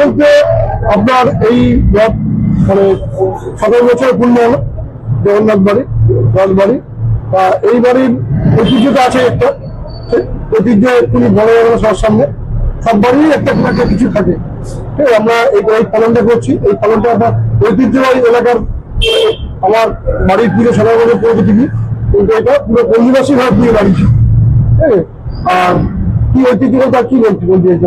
বলতে আপনার এই মানে সতেরো বছর পূর্ণ হলো, জগন্নাথ বাড়ি, রথ বাড়ি। তা এই বাড়ির ঐতিহ্যটা আছে একটা ঐতিহ্য একটু বড় বড় সবার সামনে। সব বাড়িরই একটা কোনো একটা কিছু থাকে। ঠিক আছে, আমরা এই পালনটা করছি। এই পালনটা আপনার ঐতিহ্যবাহী এলাকার, আমার বাড়ির পুজো সবাই বছর পড়তে কিন্তু এটা পুরো পল্লীবাসী ভাবে বাড়ি ঠিক আছে, আর কি ঐতিহ্য আর কি বলছি বলতে চাইছি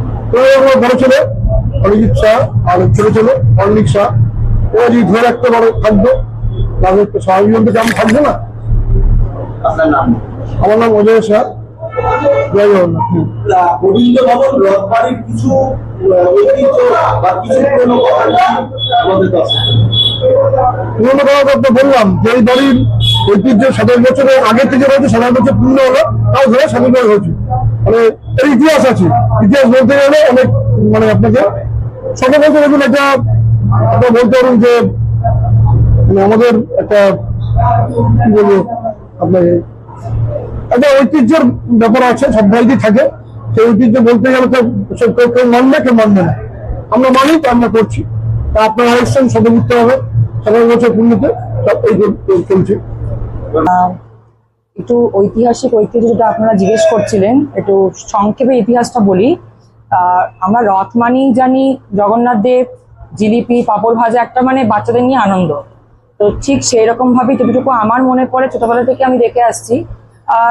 আমার বড় ছেলে অরিজিৎ শাহ আর ছোট ছেলে অর্ণিক শাহ। ওরা যদি ধরে রাখতে পারে থাকবে। তাহলে তো স্বাভাবিক বলতে কেমন থাকবে না? আমার নাম অজয় শাহ। জয় জগন্নাথ। গোবিন্দ ভবন রথবাড়ির কিছু ঐতিহ্য বা কিছু পুরনো কথা তো বললাম যে এই বাড়ির ঐতিহ্য সাতাশ বছরের আগে থেকে রয়েছে সাতাশ বছর পূর্ণ হলো তাও ধরে স্বাধীনতা হয়েছে। মানে এর ইতিহাস আছে। ইতিহাস বলতে গেলে অনেক মানে আপনাকে সকল বলতে দেখুন আপনার বলতে পারুন যে মানে আমাদের একটা, কি বলব আপনাকে, একটা ঐতিহ্যের ব্যাপার আছে, সব ভাইটি থাকে। সেই ঐতিহ্য বলতে গেলে তো কেউ কেউ মানবে কেউ মানবে না। আমরা মানি, তো আমরা করছি। তা আপনারা এসছেন সদমুক্ত হবে। সাতাশ বছর পূর্ণতে, সব এই চলছে। একটু ঐতিহাসিক ঐতিহ্য যেটা আপনারা জিজ্ঞেস করছিলেন, একটু সংক্ষেপে ইতিহাসটা বলি। আমরা রথ মানেই জানি, জগন্নাথ দেব, জিলিপি, পাপড় ভাজা, একটা মানে বাচ্চাদের নিয়ে আনন্দ। তো ঠিক সেই রকম ভাবেই যতটুকু আমার মনে পড়ে, ছোটবেলা থেকে আমি দেখে আসছি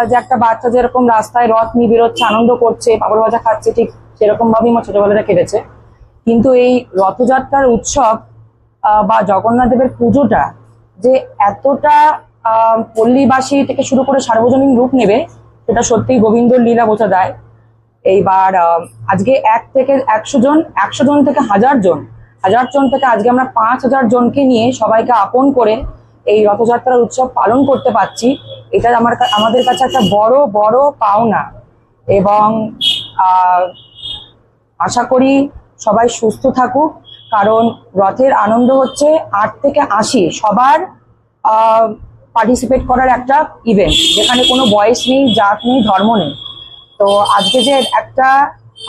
যে একটা বাচ্চা যেরকম রাস্তায় রথ নিয়ে বেরোচ্ছে, আনন্দ করছে, পাপড় ভাজা খাচ্ছে, ঠিক সেরকম ভাবেই আমার ছোটবেলাটা কেটেছে। কিন্তু এই রথযাত্রার উৎসব বা জগন্নাথ দেবের পুজোটা যে এতটা পল্লীবাসী থেকে শুরু করে সার্বজনীন রূপ নেবে, সেটা সত্যিই গোবিন্দর লীলা বোঝা যায়। এইবার আজকে এক থেকে একশো জন একশো জন থেকে হাজার জন হাজার জন থেকে আজকে আমরা পাঁচ হাজার জনকে নিয়ে সবাইকে আপন করে এই রথযাত্রার উৎসব পালন করতে পারছি। এটা আমার আমাদের কাছে একটা বড় বড় পাওনা এবং আশা করি সবাই সুস্থ থাকুক, কারণ রথের আনন্দ হচ্ছে আট থেকে আশি, সবার পার্টিসিপেট করার একটা ইভেন্ট যেখানে কোনো বয়স নেই, জাত নেই, ধর্ম নেই। তো আজকে যে একটা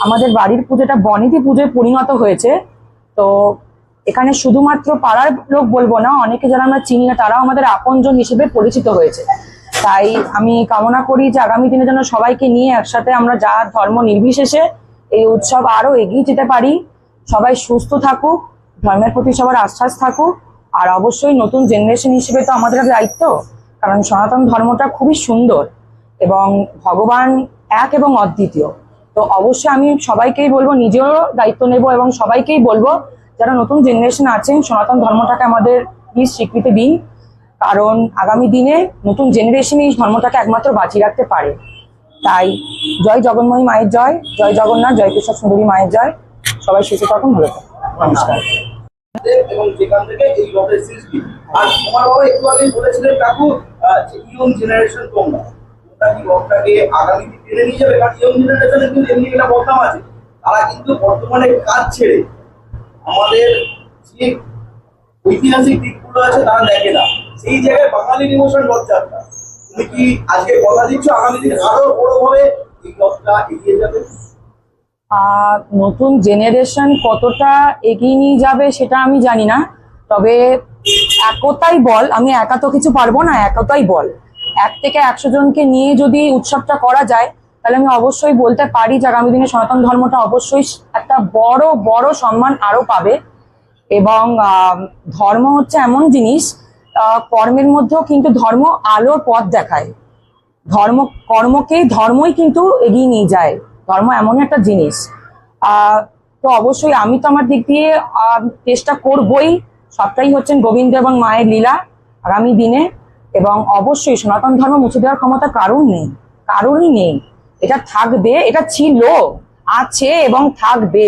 আমাদের বাড়ির পুজোটা বনিতি পুজোয় পরিণত হয়েছে, তো এখানে শুধুমাত্র পাড়ার লোক বলব না, অনেকে যারা আমরা চিনি না, তারাও আমাদের আপনজন হিসেবে পরিচিত হয়েছে। তাই আমি কামনা করি যে আগামী দিনে যেন সবাইকে নিয়ে একসাথে আমরা জাত ধর্ম নির্বিশেষে এই উৎসব আরও এগিয়ে যেতে পারি। সবাই সুস্থ থাকুক, ধর্মের প্রতি সবার আশ্বাস থাকুক। আর অবশ্যই নতুন জেনারেশন হিসেবে তো আমাদের দায়িত্ব, কারণ সনাতন ধর্মটা খুবই সুন্দর এবং ভগবান এক এবং অদ্বিতীয়। তো অবশ্যই আমি সবাইকেই বলব নিজেরও দায়িত্ব নেব এবং সবাইকেই বলব, যারা নতুন জেনারেশন আছেন, সনাতন ধর্মটাকে আমাদের প্লিজ স্বীকৃতি দিন। কারণ আগামী দিনে নতুন জেনারেশন এই ধর্মটাকে একমাত্র বাঁচিয়ে রাখতে পারে। তাই জয় জগন্ময়ী মায়ের জয় জয় জগন্নাথ, জয় কৃষ্ণ সুন্দরী মায়ের জয়। সবাই সুস্থ থাকুন, ভালো থাকুন। নমস্কার। এবং সেখান থেকে এই রথের সৃষ্টি। আর তোমার বাবা একটু আগে বলেছিলেন, কাকু যে ইয়ং জেনারেশন তোমরা তোমরা কি রথটাকে আগামী দিন টেনে নিয়ে যাবে? কারণ ইয়ং জেনারেশনের কিন্তু এমনি একটা বদনাম আছে। তারা কিন্তু বর্তমানে কাজ ছেড়ে আমাদের যে ঐতিহাসিক দিকগুলো আছে তারা দেখে না। সেই জায়গায় বাঙালির ইমোশন রথযাত্রা। তুমি কি আজকে কথা দিচ্ছ? আগামী দিন আরও বড় ভাবে এই রথটা এগিয়ে যাবে? নতুন জেনারেশন কতটা এগিয়ে নিয়ে যাবে সেটা আমি জানি না। তবে একতাই বল, আমি একা তো কিছু পারব না, একতাই বল। এক থেকে একশো জনকে নিয়ে যদি উৎসবটা করা যায়, তাহলে আমি অবশ্যই বলতে পারি যে আগামী দিনে সনাতন ধর্মটা অবশ্যই একটা বড় বড় সম্মান আরও পাবে। এবং ধর্ম হচ্ছে এমন জিনিস কর্মের মধ্যেও কিন্তু ধর্ম আলোর পথ দেখায়। ধর্ম কর্মকেই ধর্মই কিন্তু এগিয়ে নিয়ে যায়। ধর্ম এমন একটা জিনিস। তো অবশ্যই আমি তো আমার দিক দিয়ে চেষ্টা করবই। সবটাই হচ্ছেন গোবিন্দ এবং মায়ের লীলা আগামী দিনে। এবং অবশ্যই সনাতন ধর্ম মুছে দেওয়ার ক্ষমতা কারণ নেই? কারুরই নেই। এটা থাকবে, এটা ছিল, আছে এবং থাকবে।